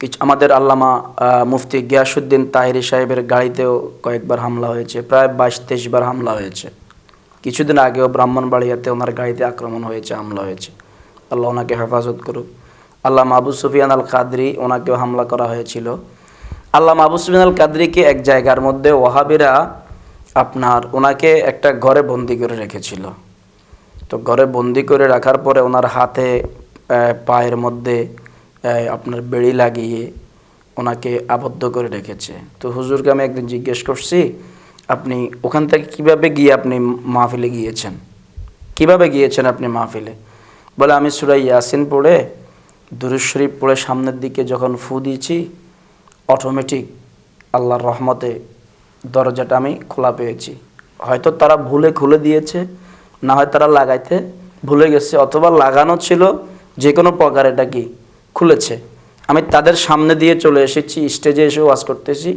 কিছু, আমাদের আল্লামা মুফতি গিয়াসুদ্দিন তাহিরি সাহেবের গাড়িতেও কয়েকবার হামলা হয়েছে, প্রায় বাইশ তেইশ বার হামলা হয়েছে। কিছুদিন আগেও ব্রাহ্মণবাড়িয়াতে ওনার গাড়িতে আক্রমণ হয়েছে, হামলা হয়েছে। আল্লাহ ওনাকে হেফাজত করুক। আল্লাহ আবু সুফিয়ান আল কাদরি ওনাকেও হামলা করা হয়েছিল। আল্লাহ আবু সুফিয়ান আল কাদরিকে এক জায়গার মধ্যে ওয়াহাবিরা আপনার ওনাকে একটা ঘরে বন্দি করে রেখেছিল। তো ঘরে বন্দি করে রাখার পরে ওনার হাতে পায়ের মধ্যে আপনার বেড়ি লাগিয়ে ওনাকে আবদ্ধ করে রেখেছে। তো হুজুরকে আমি একদিন জিজ্ঞেস করছি, আপনি ওখান থেকে কীভাবে গিয়ে আপনি মাহফিলে গিয়েছেন? কীভাবে গিয়েছেন আপনি মাহফিলে? বলে, আমি সুরাই ইয়াসিন পড়ে দুরুজ শরীফ পড়ে সামনের দিকে যখন ফু দিয়েছি অটোমেটিক আল্লাহর রহমতে দরজাটা আমি খোলা পেয়েছি। হয়তো তারা ভুলে খুলে দিয়েছে, না হয় তারা লাগাইতে ভুলে গেছে, অথবা লাগানো ছিল যে কোনো প্রকার এটা কি খুলেছে। আমি তাদের সামনে দিয়ে চলে এসেছি, স্টেজে এসে ওয়াজ করতেছি।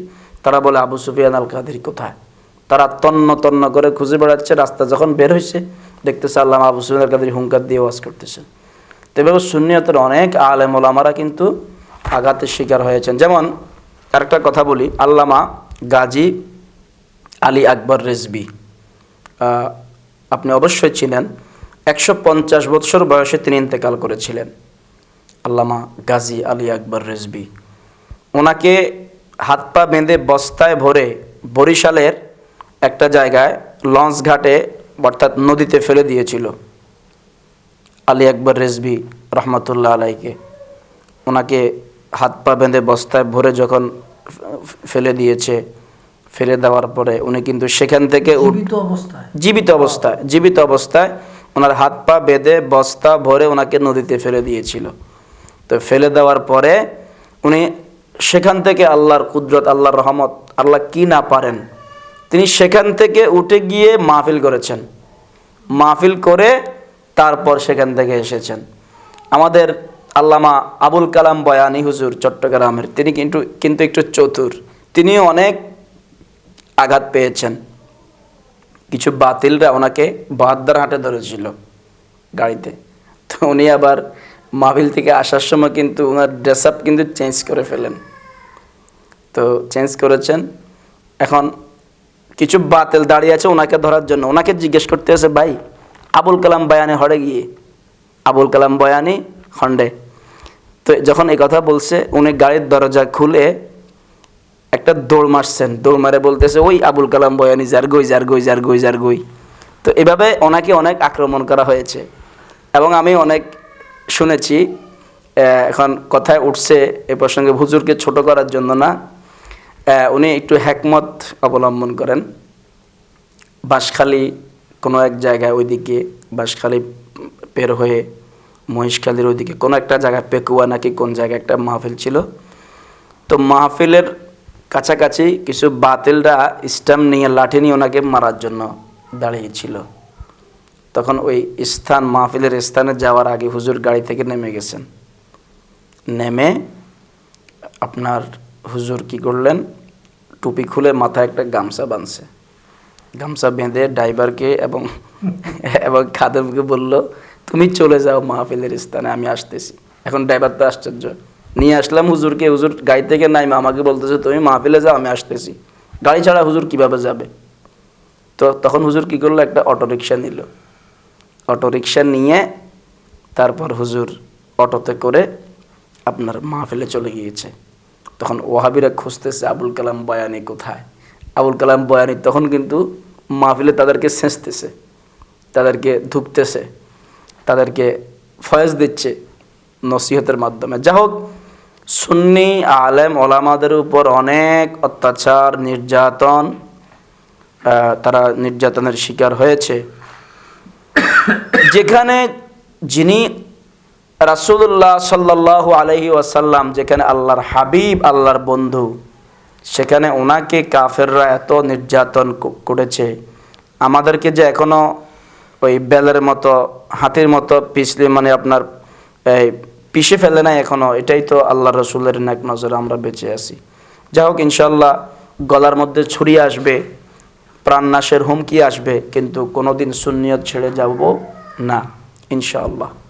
তারা বলে, আবু সুফিয়ান আল কাদের কোথায়? তারা তন্ন তন্ন করে খুঁজে বেড়াচ্ছে, রাস্তা যখন বের হয়েছে দেখতেছে আল্লাহ আবু সুফিয়ান আল কাদের হুঙ্কার দিয়ে ওয়াজ করতেছে তো এভাবে সুন্নিয়তের অনেক আলেম ওলামারা কিন্তু আঘাতের শিকার হয়েছেন। যেমন, আরেকটা কথা বলি, আল্লামা গাজী আলী আকবর রেজবি। আপনি অবশ্যই ছিলেন একশো পঞ্চাশ বৎসর বয়সে তিনি ইন্তেকাল করেছিলেন। আল্লামা গাজী আলী আকবর রেজবি। ওনাকে হাত পা বেঁধে বস্তায় ভরে বরিশালের একটা জায়গায় লঞ্চ ঘাটে অর্থাৎ নদীতে ফেলে দিয়েছিল আলী আকবর রেজবি রহমতুল্লাহ আলাইকে। ওনাকে হাত পা বেঁধে বস্তায় ভরে যখন ফেলে দিয়েছে ফেলে দেওয়ার পরে উনি কিন্তু সেখান থেকে অবস্থায়। জীবিত অবস্থায় জীবিত অবস্থায় ওনার হাত পা বেঁধে বস্তা ভরে ওনাকে নদীতে ফেলে দিয়েছিল। তো ফেলে দেওয়ার পরে উনি সেখান থেকে আল্লাহর কুদরত, আল্লাহর রহমত, আল্লাহ কি না পারেন, তিনি সেখান থেকে উঠে গিয়ে মাহফিল করেছেন। মাহফিল করে তারপর সেখান থেকে এসেছেন। আমাদের আল্লামা আবুল কালাম বয়ানি হুজুর চট্টগ্রামের, তিনি কিন্তু কিন্তু একটু চতুর। তিনি অনেক আঘাত পেয়েছেন। কিছু বাতিলরা ওনাকে বাহাদ্দার হাটে ধরেছিল গাড়িতে। তো উনি আবার মাহফিল থেকে আসার সময় কিন্তু ওনার ড্রেস আপ কিন্তু চেঞ্জ করে ফেলেন। তো চেঞ্জ করেছেন। এখন কিছু বাতিল দাঁড়িয়ে আছে ওনাকে ধরার জন্য। ওনাকে জিজ্ঞেস করতে আছে ভাই, আবুল কালাম বয়ানে হরে গিয়ে? আবুল কালাম বয়ানি খন্ডে তো যখন এই কথা বলছে, উনি গাড়ির দরজা খুলে একটা দৌড় মারছেন। দৌড় মারে বলতেছে, ওই আবুল কালাম বয়ানি যার গই যার গই যার গই যার গই তো এভাবে ওনাকে অনেক আক্রমণ করা হয়েছে। এবং আমি অনেক শুনেছি এখন কথায় উঠছে এ প্রসঙ্গে হুজুরকে ছোট করার জন্য না উনি একটু হ্যাকমত অবলম্বন করেন। বাঁশখালী কোনো এক জায়গায় ওইদিকে, বাঁশখালী পের হয়ে মহিষখালীর ওইদিকে, কোনো একটা জায়গায় পেকুয়া নাকি কোন জায়গায় একটা মাহফিল ছিল। তো মাহফিলের কাছাকাছি কিছু বাতিলরা স্ট্যাম্প নিয়ে লাঠি নিয়ে ওনাকে মারার জন্য দাঁড়িয়েছিল তখন ওই স্থান, মাহফিলের স্থানে যাওয়ার আগে হুজুর গাড়ি থেকে নেমে গেছেন। নেমে আপনার হুজুর কি করলেন? টুপি খুলে মাথায় একটা গামছা বাঁধছে। গামছা বেঁধে ড্রাইভারকে এবং এবং খাদেমকে বলল, তুমি চলে যাও মাহফিলের স্থানে, আমি আসতেছি। এখন ড্রাইভার তো আশ্চর্য। নিয়ে আসলাম হুজুরকে, হুজুর গাড়ি থেকে নাইমা, আমাকে বলতেছে, তুমি মাহফিলে যাও, আমি আসতেছি। গাড়ি ছাড়া হুজুর কীভাবে যাবে? তো তখন হুজুর কি করল? একটা অটো রিক্সা নিল। অটো রিক্সা নিয়ে তারপর হুজুর অটোতে করে আপনার মাহফিলে চলে গিয়েছে। তখন ওহাবিরা খুঁজতেছে, আবুল কালাম বয়ানি কোথায়? আবুল কালাম বয়ানি তখন কিন্তু মাহফিলে তাদেরকে সেঁচতেছে, তাদেরকে ধুকতেছে, তাদেরকে ফয়েজ দিচ্ছে নসিহতের মাধ্যমে। যা হোক, সুন্নি আলেম ওলামাদের উপর অনেক অত্যাচার, নির্যাতন তারা নির্যাতনের শিকার হয়েছে। যেখানে যিনি রাসূলুল্লাহ সাল্লাল্লাহু আলহি ওয়াসাল্লাম, যেখানে আল্লাহর হাবিব, আল্লাহর বন্ধু, সেখানে ওনাকে কাফেররা এত নির্যাতন করেছে। আমাদেরকে যে এখনও ওই বেলের মতো, হাতির মতো পিছলে মানে আপনার এই পিষে ফেলে নাই এখনও, এটাই তো আল্লাহ রসুলের নাক নজরে আমরা বেঁচে আছি। যাই হোক ইনশাল্লাহ গলার মধ্যে ছড়িয়ে আসবে। প্রাণনাশের হুমকি আসবে কিন্তু কোনোদিন সুনিয়ত ছেড়ে যাব না ইনশাআল্লাহ।